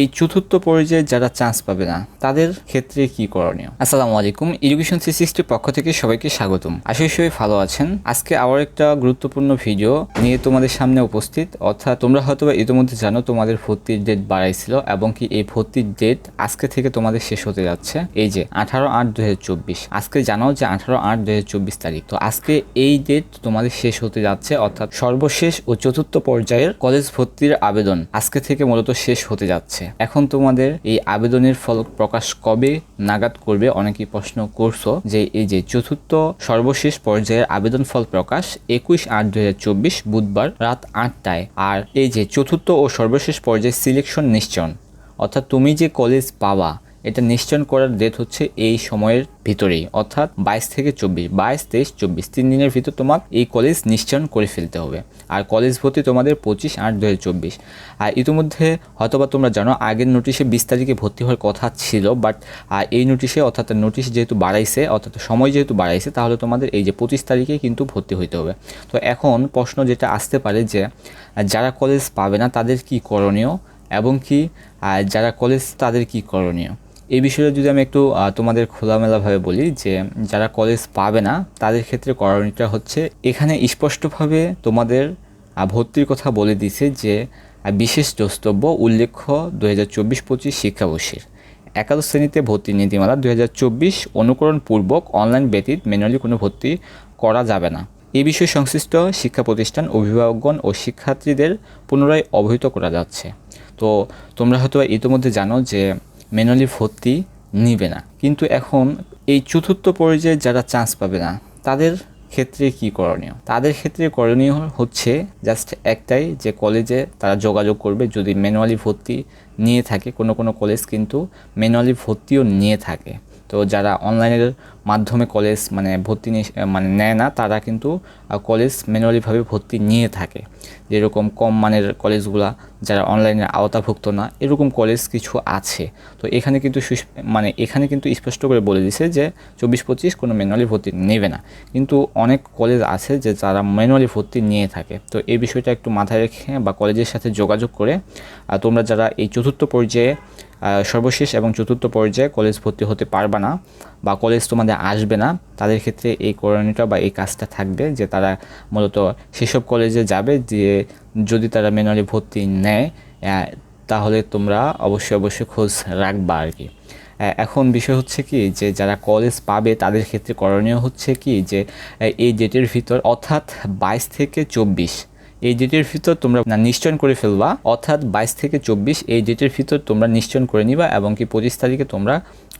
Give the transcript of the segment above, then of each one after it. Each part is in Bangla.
এই চতুর্থ পর্যায়ে যারা চান্স পাবে না, তাদের ক্ষেত্রে কি করণীয়? আসসালামু আলাইকুম এডুকেশন থ্রি সিক্সটির পক্ষ থেকে সবাইকে স্বাগতম। আশা সবাই ভালো আছেন। আজকে আবার একটা গুরুত্বপূর্ণ ভিডিও নিয়ে তোমাদের সামনে উপস্থিত। অর্থাৎ তোমরা হয়তো ইতিমধ্যে জানো তোমাদের ভর্তির ডেট বাড়াইছিল এবং কি এই ভর্তির ডেট আজকে থেকে তোমাদের শেষ হতে যাচ্ছে। এই যে আঠারো আট দু আজকে জানাও যে আঠারো আট দু তারিখ। তো আজকে এই ডেট তোমাদের শেষ হতে যাচ্ছে, অর্থাৎ সর্বশেষ ও চতুর্থ পর্যায়ের কলেজ ভর্তির আবেদন আজকে থেকে মূলত শেষ হতে যাচ্ছে। এখন তোমাদের এই আবেদনের ফল প্রকাশ কবে নাগাদ করবে অনেকেই প্রশ্ন করছ যে এই যে চতুর্থ সর্বশেষ পর্যায়ের আবেদন ফল প্রকাশ একুশ আট দু বুধবার রাত আটটায় আর এই যে চতুর্থ ও সর্বশেষ পর্যায়ে সিলেকশন নিশ্চয়ন। অর্থাৎ তুমি যে কলেজ পাবা এটা নিশ্চয়ন করার ডেট হচ্ছে এই সময়ের ভিতরেই, অর্থাৎ বাইশ থেকে চব্বিশ। বাইশ, তেইশ, চব্বিশ, তিন দিনের ভিতর তোমার এই কলেজ নিশ্চয়ন করে ফেলতে হবে। আর কলেজ ভর্তি তোমাদের পঁচিশ আট দু চব্বিশ। আর ইতিমধ্যে হয়তোবা তোমরা জানো, আগের নোটিশে বিশ তারিখে ভর্তি হওয়ার কথা ছিল বাট এই নোটিশে অর্থাৎ নোটিশ যেহেতু বাড়াইছে, অর্থাৎ সময় যেহেতু বাড়াইছে, তাহলে তোমাদের এই যে পঁচিশ তারিখে কিন্তু ভর্তি হইতে হবে। তো এখন প্রশ্ন যেটা আসতে পারে যে যারা কলেজ পাবে না, তাদের কি করণীয়? এবং কি যারা কলেজ তাদের কি করণীয়? এই বিষয়ে যদি আমি একটু তোমাদের খোলামেলাভাবে বলি যে যারা কলেজ পাবে না, তাদের ক্ষেত্রে করণীয়টা হচ্ছে এখানে স্পষ্টভাবে তোমাদের ভর্তির কথা বলে দিছে যে বিশেষ দ্রষ্টব্য উল্লেখ্য দু হাজার চব্বিশ পঁচিশ শিক্ষাবর্ষের। একাদশ শ্রেণীতে ভর্তি নীতিমালা দু হাজার চব্বিশ অনুকরণ পূর্বক অনলাইন ব্যতীত ম্যানুয়ালি কোনো ভর্তি করা যাবে না। এই বিষয়ে সংশ্লিষ্ট শিক্ষা প্রতিষ্ঠান, অভিভাবকগণ ও শিক্ষার্থীদের পুনরায় অবহিত করা যাচ্ছে। তো তোমরা হয়তো ইতিমধ্যে জানো যে ম্যানুয়ালি ভর্তি নিবে না। কিন্তু এখন এই চতুর্থ পর্যায়ে যারা চান্স পাবে না, তাদের ক্ষেত্রে কি করণীয়? তাদের ক্ষেত্রে করণীয় হচ্ছে জাস্ট একটাই যে কলেজে তারা যোগাযোগ করবে, যদি ম্যানুয়ালি ভর্তি নিয়ে থাকে, কোনো কোনো কলেজ কিন্তু ম্যানুয়ালি ভর্তিও নিয়ে থাকে। তো যারা অনলাইনের মাধ্যমে কলেজ মানে ভর্তি মানে নেয় না, তারা কিন্তু কলেজ ম্যানুয়ালিভাবে ভর্তি নিয়ে থাকে। যেরকম কম মানের কলেজগুলা যারা অনলাইনের আওতাভুক্ত না, এরকম কলেজ কিছু আছে। তো এখানে কিন্তু মানে এখানে কিন্তু স্পষ্ট করে বলে দিছে যে, চব্বিশ পঁচিশ কোনো ম্যানুয়ালি ভর্তি নেবে না। কিন্তু অনেক কলেজ আছে যে যারা ম্যানুয়ালি ভর্তি নিয়ে থাকে। তো এই বিষয়টা একটু মাথায় রেখে বা কলেজের সাথে যোগাযোগ করে তোমরা যারা এই চতুর্থ পর্যায়ে সর্বশেষ এবং চতুর্থ পর্যায়ে কলেজ ভর্তি হতে পারবে না বা কলেজ তোমাদের আসবে না, তাদের ক্ষেত্রে এই করণীয়টা বা এই কাজটা থাকবে যে তারা মূলত সেসব কলেজে যাবে যে যদি তারা ম্যানুয়ালি ভর্তি নেয় তাহলে তোমরা অবশ্যই অবশ্যই খোঁজ রাখবা আর কি। এখন বিষয় হচ্ছে কি যে যারা কলেজ পাবে, তাদের ক্ষেত্রে করণীয় হচ্ছে কি যে এই ডেটের ভিতর অর্থাৎ বাইশ থেকে চব্বিশ এই ডেটের ভিতর তোমরা নিশ্চয়ন করে ফেলবা, অর্থাৎ বাইশ থেকে চব্বিশ এই ডেটের ভিতর তোমরা নিশ্চয়ন করে নিবা এবং কি পঁচিশ তারিখে তোমরা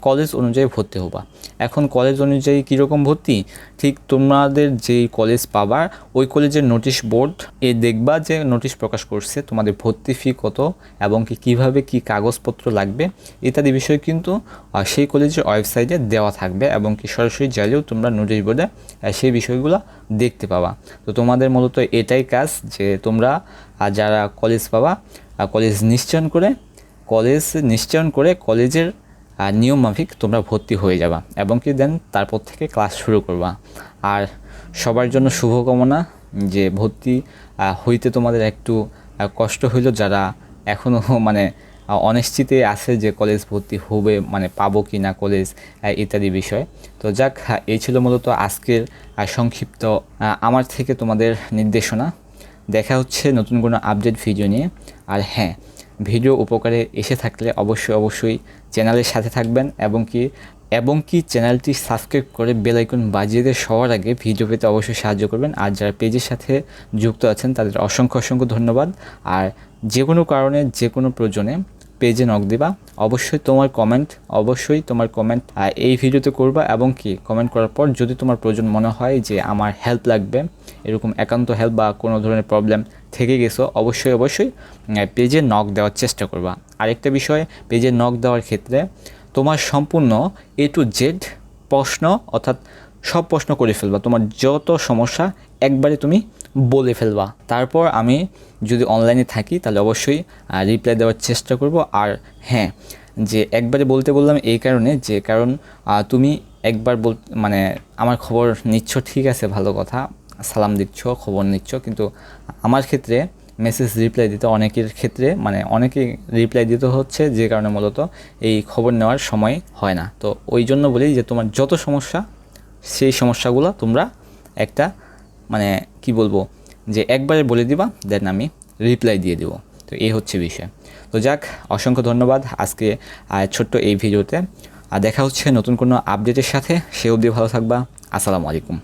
কলেজ অনুযায়ী ভর্তি হবা। এখন কলেজ অনুযায়ী কীরকম ভর্তি? ঠিক তোমাদের যেই কলেজ পাবা, ওই কলেজের নোটিশ বোর্ড এ দেখবা যে নোটিশ প্রকাশ করছে তোমাদের ভর্তি ফি কত এবং কি কীভাবে কি কাগজপত্র লাগবে, ইত্যাদি বিষয় কিন্তু সেই কলেজের ওয়েবসাইটে দেওয়া থাকবে এবং কি সরাসরি চাইলেও তোমরা নোটিশ বোর্ডে সেই বিষয়গুলো দেখতে পাবা। তো তোমাদের মূলত এটাই কাজ যে তোমরা যারা কলেজ পাবা কলেজ নিশ্চয়ন করে কলেজ নিশ্চয়ন করে কলেজের নিয়ম মাফিক তোমরা ভর্তি হয়ে যাবা এবং কি দেন তারপর থেকে ক্লাস শুরু করবা। আর সবার জন্য শুভকামনা যে ভর্তি হইতে তোমাদের একটু কষ্ট হইল যারা এখনও মানে অনিশ্চিতে আছে যে কলেজ ভর্তি হবে মানে পাবো কি না কলেজ ইত্যাদি বিষয়। তো যাক এই ছিল মূলত আজকের সংক্ষিপ্ত আমার থেকে তোমাদের নির্দেশনা। দেখা হচ্ছে নতুন কোনো আপডেট ভিডিও নিয়ে। আর হ্যাঁ ভিডিও উপকারে এসে থাকলে অবশ্যই অবশ্যই চ্যানেলের সাথে থাকবেন এবং কি এবং কি চ্যানেলটি সাবস্ক্রাইব করে বেলাইকন বাজিয়ে দিয়ে সবার আগে ভিডিও পেতে অবশ্যই সাহায্য করবেন। আর যারা পেজের সাথে যুক্ত আছেন, তাদের অসংখ্য অসংখ্য ধন্যবাদ। আর যে কোনো কারণে, যে কোনো প্রয়োজনে পেজে নক দিবা। অবশ্যই তোমার কমেন্ট অবশ্যই তোমার কমেন্ট এই ভিডিওতে করবা এবং কি কমেন্ট করার পর যদি তোমার প্রয়োজন মনে হয় যে আমার হেল্প লাগবে এরকম একান্ত হেল্প বা কোনো ধরনের প্রবলেম থেকে গেছো, অবশ্যই অবশ্যই পেজে নক দেওয়ার চেষ্টা করবা। আরেকটা বিষয় পেজে নক দেওয়ার ক্ষেত্রে তোমার সম্পূর্ণ এ টু জেড প্রশ্ন, অর্থাৎ সব প্রশ্ন করে ফেলবা। তোমার যত সমস্যা একবারে তুমি বলে ফেলবা। তারপর আমি যদি অনলাইনে থাকি, তাহলে অবশ্যই রিপ্লাই দেওয়ার চেষ্টা করব। আর হ্যাঁ যে একবারে বলতে বললাম এই কারণে, যে কারণ তুমি একবার বল মানে আমার খবর নিচ্ছ, ঠিক আছে, ভালো কথা। সালাম দিচ্ছ, খবর নিচ্ছ, কিন্তু আমার ক্ষেত্রে মেসেজ রিপ্লাই দিতে অনেকের ক্ষেত্রে মানে অনেকে রিপ্লাই দিতে হচ্ছে, যে কারণে মূলত এই খবর নেওয়ার সময় হয় না। তো ওই জন্য বলি যে তোমার যত সমস্যা, সেই সমস্যাগুলো তোমরা একটা মানে কি বলব, যে একবারে বলে দিবা, দেন আমি রিপ্লাই দিয়ে দিব। তো এই হচ্ছে বিষয়। তো যাক, অসংখ্য ধন্যবাদ আজকে ছোট্ট এই ভিডিওতে। আর দেখা হচ্ছে নতুন কোনো আপডেটের সাথে। সে অবধি ভালো থাকবা। আসসালামু আলাইকুম।